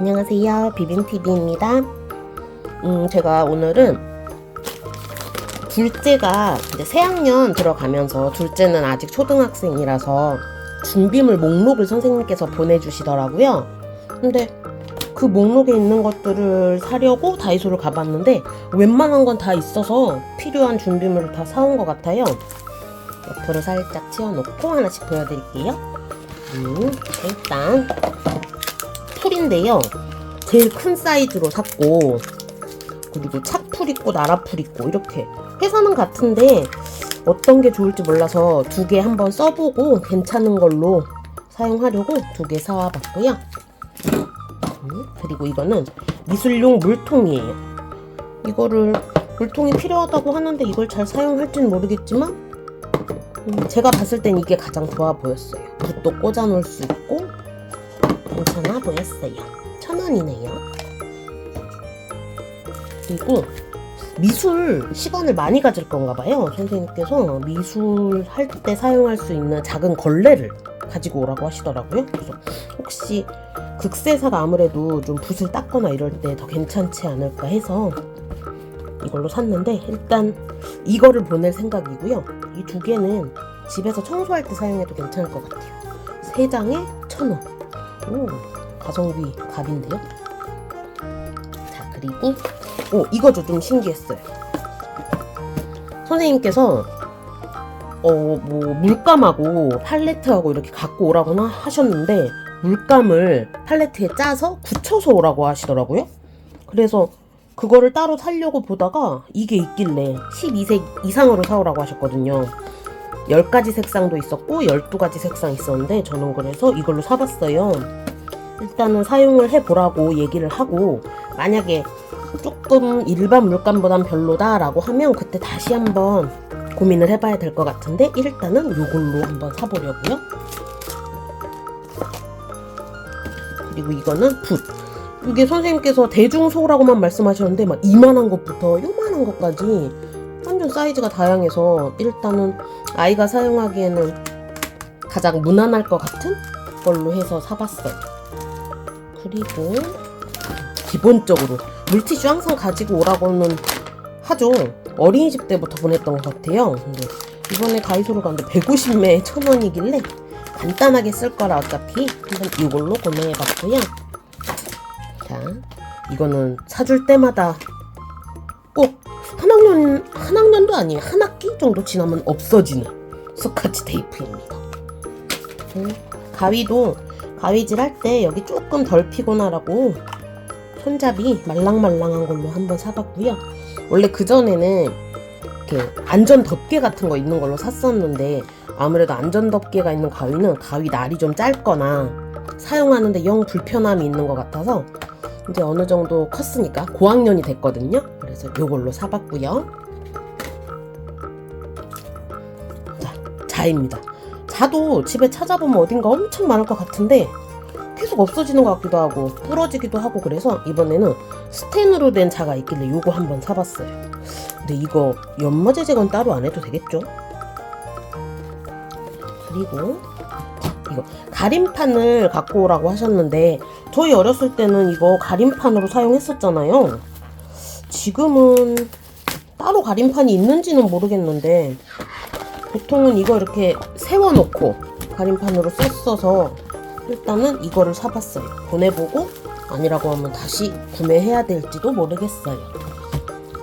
안녕하세요. 비빔TV입니다. 음, 제가 오늘은 둘째가 이제 새학년 들어가면서 둘째는 아직 초등학생이라서 준비물 목록을 선생님께서 보내주시더라고요. 근데 그 목록에 있는 것들을 사려고 다이소를 가봤는데 웬만한 건 다 있어서 필요한 준비물을 다 사온 것 같아요. 옆으로 살짝 치워놓고 하나씩 보여드릴게요. 음, 일단 풀인데요. 제일 큰 사이즈로 샀고 그리고 착풀 있고 나라풀 있고 이렇게 회사는 같은데 어떤 게 좋을지 몰라서 두 개 한번 써보고 괜찮은 걸로 사용하려고 두 개 사와봤고요. 음, 그리고 이거는 미술용 물통이에요. 이거를 물통이 필요하다고 하는데 이걸 잘 사용할지는 모르겠지만 음, 제가 봤을 땐 이게 가장 좋아 보였어요. 붓도 꽂아 놓을 수 있고 괜찮아 보였어요. 천 원이네요. 그리고 미술 시간을 많이 가질 건가 봐요. 선생님께서 미술 할 때 사용할 수 있는 작은 걸레를 가지고 오라고 하시더라고요. 그래서 혹시 극세사가 아무래도 좀 붓을 닦거나 이럴 때 더 괜찮지 않을까 해서 이걸로 샀는데 일단 이거를 보낼 생각이고요. 이 두 개는 집에서 청소할 때 사용해도 괜찮을 것 같아요. 세 장에 천 원. 오, 가성비 갑인데요. 자, 그리고 오, 이거도 좀 신기했어요. 선생님께서 어, 뭐 물감하고 팔레트하고 이렇게 갖고 오라고나 하셨는데 물감을 팔레트에 짜서 굳혀서 오라고 하시더라고요. 그래서 그거를 따로 사려고 보다가 이게 있길래 12색 이상으로 사오라고 하셨거든요. 10가지 색상도 있었고 12가지 색상 있었는데 저는 그래서 이걸로 사봤어요. 일단은 사용을 해보라고 얘기를 하고 만약에 조금 일반 물감보단 별로다 라고 하면 그때 다시 한번 고민을 해봐야 될 것 같은데 일단은 이걸로 한번 사보려고요. 그리고 이거는 붓. 이게 선생님께서 대중소라고만 말씀하셨는데 막 이만한 것부터 요만한 것까지 완전 사이즈가 다양해서 일단은 아이가 사용하기에는 가장 무난할 것 같은 걸로 해서 사봤어요. 그리고 기본적으로 물티슈 항상 가지고 오라고는 하죠. 어린이집 때부터 보냈던 것 같아요. 근데 이번에 가이소를 갔는데 150매에 1000원이길래 간단하게 쓸 거라 어차피 이걸로 구매해봤고요. 자, 이거는 사줄 때마다 꼭 한 학년, 한 학년도 아니에요. 한 학기 정도 지나면 없어지는 스카치 테이프입니다. 음, 가위도 가위질 할 때 여기 조금 덜 피곤하라고 손잡이 말랑말랑한 걸로 한번 사봤고요. 원래 그전에는 이렇게 안전 덮개 같은 거 있는 걸로 샀었는데 아무래도 안전 덮개가 있는 가위는 가위 날이 좀 짧거나 사용하는데 영 불편함이 있는 것 같아서 이제 어느 정도 컸으니까 고학년이 됐거든요. 그래서 이걸로 사봤고요. 자, 자입니다. 자도 집에 찾아보면 어딘가 엄청 많을 것 같은데 계속 없어지는 것 같기도 하고 부러지기도 하고 그래서 이번에는 스텐으로 된 자가 있길래 요거 한번 사봤어요. 근데 이거 연마제 제거는 따로 안 해도 되겠죠? 그리고 이거 가림판을 갖고 오라고 하셨는데 저희 어렸을 때는 이거 가림판으로 사용했었잖아요. 지금은 따로 가림판이 있는지는 모르겠는데 보통은 이거 이렇게 세워놓고 가림판으로 썼어서 일단은 이거를 사봤어요. 보내보고 아니라고 하면 다시 구매해야 될지도 모르겠어요.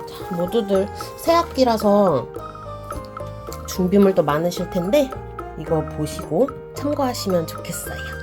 자, 모두들 새 학기라서 준비물도 많으실 텐데 이거 보시고 참고하시면 좋겠어요.